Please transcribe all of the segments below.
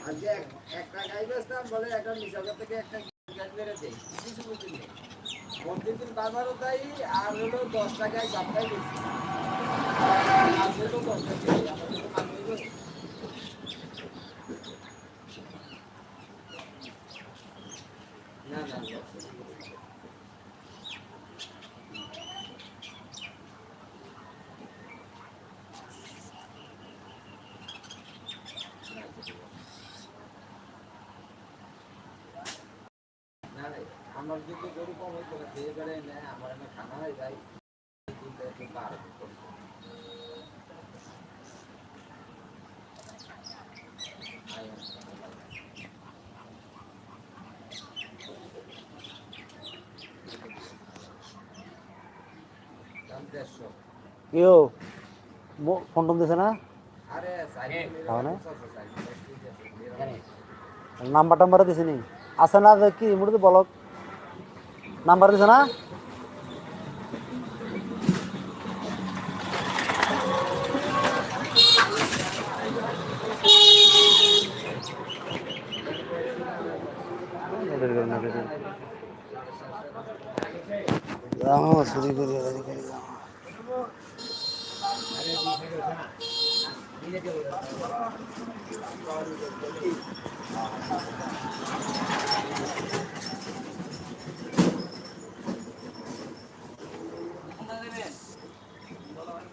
আজকে একটা গাই বেচতাম বলে একটা মিশাগর থেকে একটা প্রতিদিন বাজারও তাই আর হলো দশ টাকায় চারটাই বেশি আর হলো দশ না। না আমার যদি গরু কম বেড়ে নেয় আমার এনে খানা হয়ে যায় ফোন টোন দিছে না? আছে নাম্বার টাম্বার দিছে নি। আছে না যে কি মুড়ি বলক। নাম্বার দিছে না? চুরি করে যাও আচ্ছা ওরা একটা বন্ধ করো। যেন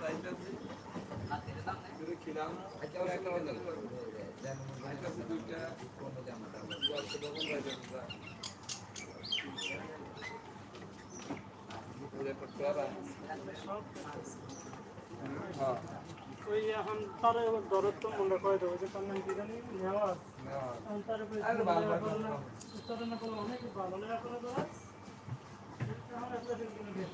বাইরে দুইটা কোনো জামাটা ওই এখন তার দরদ তো মনে করে দেবো যে কান্নান বিরিয়ানি নেওয়া আছে এখন তার উপরে আরে বাবা, বাবা। উচ্চারণ করলে অনেক ভালো করে দেওয়া আমার একটা দিন কিনে দিয়ে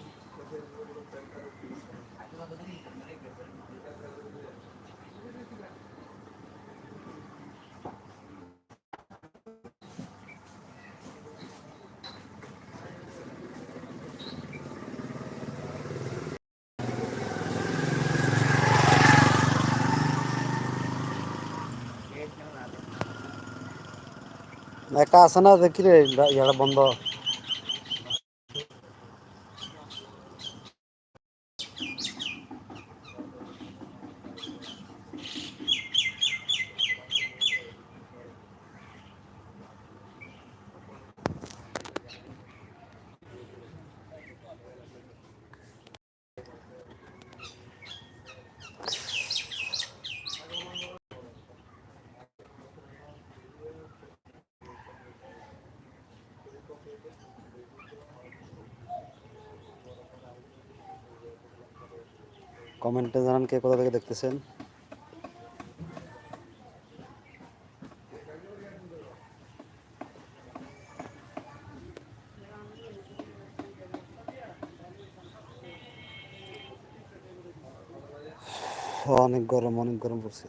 একটা আছে না দেখি রে ইয়াটা বন্ধ। কমেন্টে জানান কে কোথা থেকে দেখতেছেন। অনেক গরম অনেক গরম পড়ছে।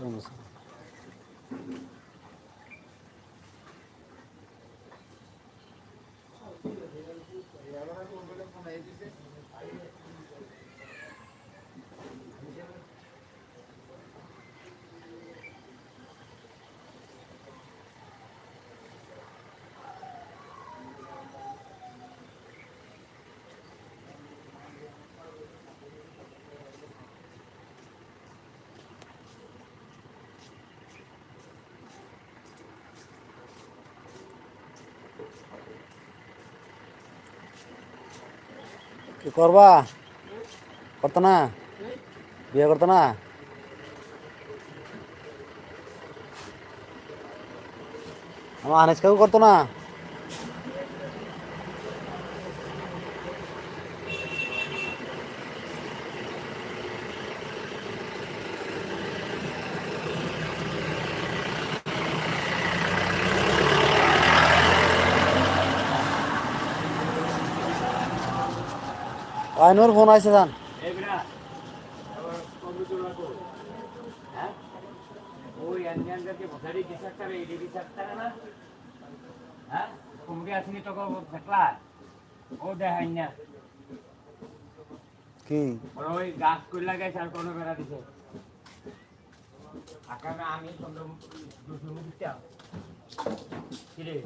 Vamos. কি করবা? করতো না? বিয়ে করতো না? আমার আনিস করতো না আইনুর ফোন আছে জান এই বিরা আবার কম্পিউটার রাখো হ্যাঁ ওই আনজানকে ভোটারি দিশাক্তারে এই দিশাক্তারে না হ্যাঁ কুমড়ি আসনি তো ফেকলা ও দেখাই না কি? ওই গাছ কই লাগাইছে আর কোনো বেড়া দিছে আকামে আমি তোমরা দুশো কিরে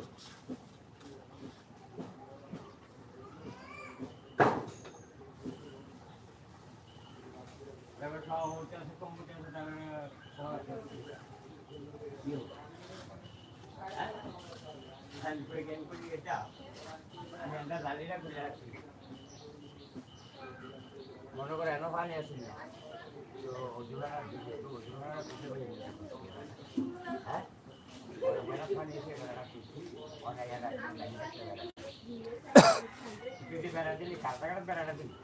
এবার সব হচ্ছে আছে কম্পিউটার হ্যাঁ করে গেম করি এটা আমি একটা জালিরা খুলে রাখছি মনে করে এনো পানি আসি না হ্যাঁ পানি এসে অনেক বেড়া দিলি টাকাটা বেড়াটা দিলি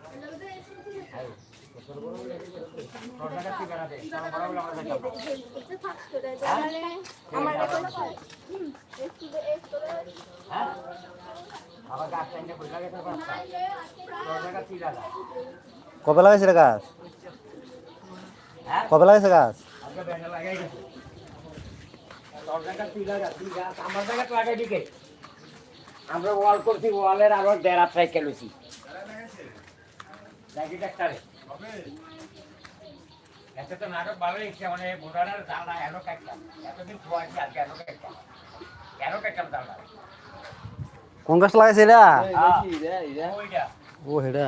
কবে লাগাইছে রে গাছ? কবে লাগাইছে গাছ? আমার ওয়াল করছি, ওয়ালের আরও দেড় আটটায় কেলুছি দেখি ডাক্তারে এত তো নাটক ভালো ইচ্ছে মানে এনো এতদিন খোয়াছি আজকে এনো এনো কোন গাছ লাগাইছে রে ও হেডা।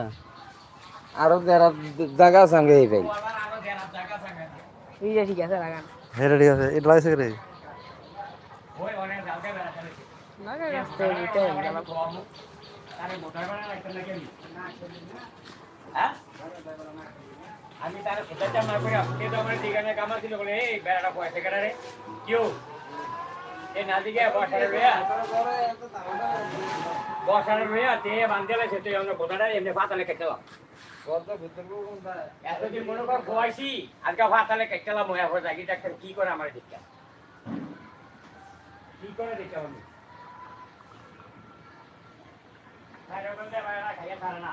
আরও যারা জায়গা সঙ্গে এই ভাই। দেড় হেডা ঠিক আছে। এটা লাগাইছে রে? ওই অনেক জালকা বেড়া ফেলেছে আরে মোটর বেড়া লাগতে লাগে হ্যাঁ আমি তার কোথায় মার করে আপনি তো আমার ঠিকানা কামা ছিল বলে, এই বেড়াটা পয়সা কেটে রে কেউ? এ না দিকে বসারে রয়ে বসারে রয়ে তে বান্ধে লাগছে, তুই আমরা বোধাটা এমনি ফাতালে কেটেলাম এতদিন মনে কর খোয়াইছি আজকে ফাতালে কেটেলাম হয়ে পড়ে জাগি ডাক্তার কি করে আমার দিকটা। কি করে দেখলাম আমি খাইয়া না।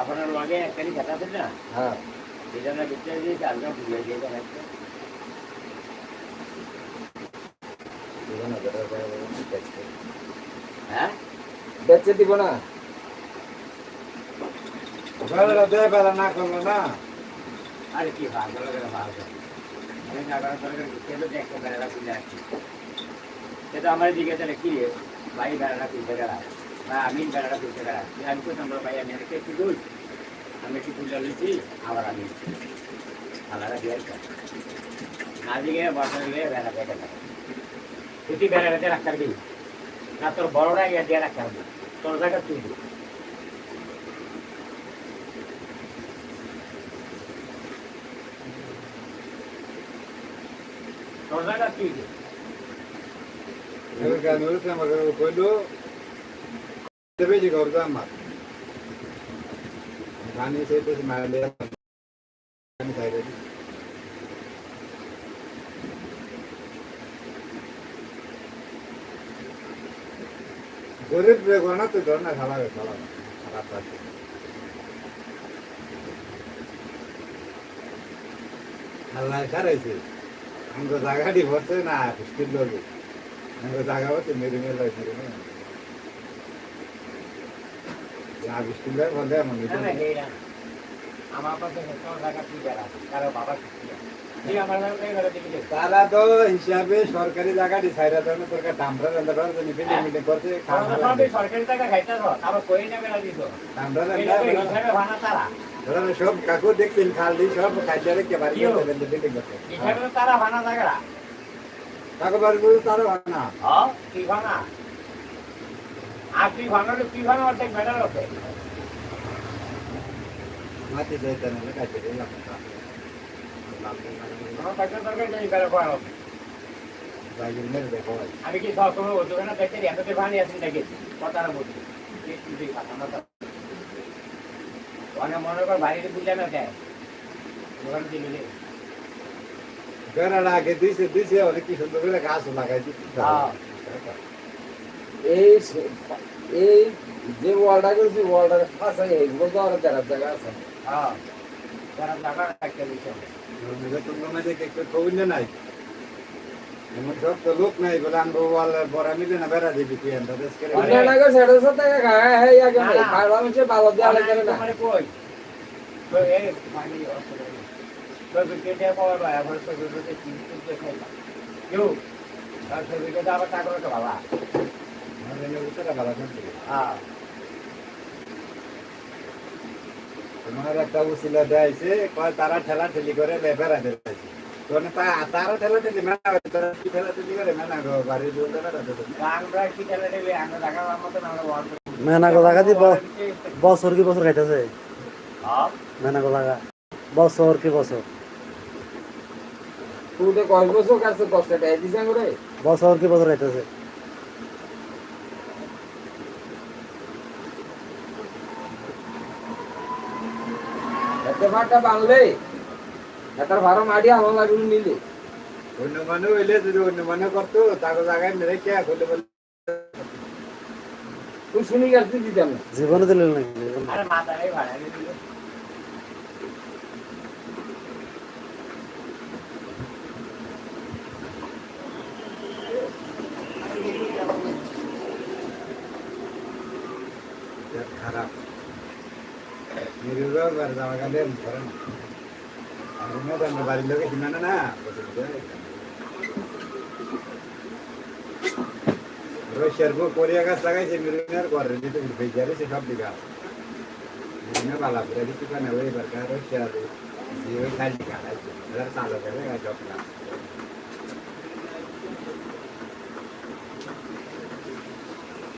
আপনার লগে একখানি খেতা আছে না? হ্যাঁ। এটা না বেঁচে দিয়েছে আজকে বুঝিয়ে দিয়েছে একটা জীবনে বেড়া বেড়া বেড়া বেচতে। হ্যাঁ? বেচতে দিব না? আরে কি ভালো লাগে না ভালো আমি কেন খুলে সেটা আমার দিকে কি রে? ভাই বেড়াটা খুলতে বা আমি বেড়াটা খুলতে গেলা আমি কোথাও ভাই আমি এনেকে একটু দুই আমি একটু খুলে নিচ্ছি আবার আমি আলাদা দিয়ে দিকে বসা দিলে বেড়া দেখে থাকে তুই বেড়াতে রাখতে পারবি না। তোর বড়রা ইয়ে দিয়ে রাখতে পারবি তোর জায়গা তুই। তোর জায়গা তুই দিবি। গরিব রেগো না তো ধর না খালাবে খালাবে খারাপ আছে আল্লাহ খারাইছে আমাকে জায়গাটি ভরছে না স্টিল লোক জায়গা হচ্ছে মেরে মেরে লাগে মেরে মেরে যা বৃষ্টি দেয় বলে আমার না না হেরা আমার পাশে সব জায়গা তুই যারা কারও বাবা ঠিক আমার নামে ঘরে দিবি তারা তো হিসাবে সরকারি জায়গা ডিসাইড আছে না টামরা রান্না করার জন্য বিল্ডিং মিটিং করছে সরকারি টাকা খাইতে রো কই না দিছো টামরা রান্না তারা ধরো সব কাকু দেখছেন খাল সব খাইতে রেখে বাড়ি হিসাবে তো তারা ভানা জায়গা কাকু বাড়ি বলে তারও হ্যাঁ কি ভানা আর তুই ভানা কি ভানা অর্ধেক বেটার হবে। মাটি যাইতে না খাইতে দিলাম আমার কাছে দরকার নেই মেরে দেখো আমি কি সব সময় ওষুধ না? দেখতে এততে পানি আছেন দেখি কথাটা বলি। অনেক মনে কর বাইরে বুঝে না দেয় দোকান দিলে। বেড়াটা আগে দিয়েছে দিয়েছে অনেক কি সুন্দর করে গাছ লাগাই এই এই যে ওয়ালটা করেছি ওয়ালটার ফাঁসে এগুলো তো আর দেড়ার জায়গা আছে হ্যাঁ তারা জায়গা একটা বিষয় তোমরা নাই এমন সব তো লোক নাই বলে আনব ওয়াল বড়া মিলে না বেড়া দিবি তুই এনটা দেশ করে অন্য এলাকায় সেটা সাথে খায় হ্যাঁ আগে না, না। খাওয়া হচ্ছে বাবা দেওয়া না মানে কই তো এই পানি তো বিকেটে পাওয়া যায় আবার তো বিকেটে তিন তিনটে কেউ আর তো আবার টাকা বাবা তোমার একটা উচিলা দেয়ছে কয় তারা ঠেলা ঠেলি করে বেড়া দিয়েছে তোর ঠেলা ঠেলি তারা কি ঠেলা ঠেলি করে মেনা গো বাড়ির দিতে আমরা কি খেলে নেবে আমরা টাকা মতো আমরা মেনাগো জায়গা দি বছর কি বছর খাইতেছে মেনাগো জায়গা বছর কি বছর বছর কি বছর খাইতেছে? ভাড়টা বানলে এটার ভাড়া মাটি আমার লাগবে নিলে। অন্য মানে হইলে যদি অন্য মানে করতো তাকে জায়গায় মেরে কে খুলে বলে তুই শুনি গেছিস দিতাম না। জীবনে। আরে মাথায় ভাড়া দিল। খারাপ। নিরুর জামা কাঁদে ধরে না আমি না জানব বাড়ির লোকে কিনা না বউ কোরিয়া গাছ লাগাইছে মিরুনের ঘরে দিতে বেজারে সে সব দিঘা মিরুনে বালা করে দিতে কেন ওই বারকা রশিয়ার ওই খালি গাছ আছে চালো করে গাছ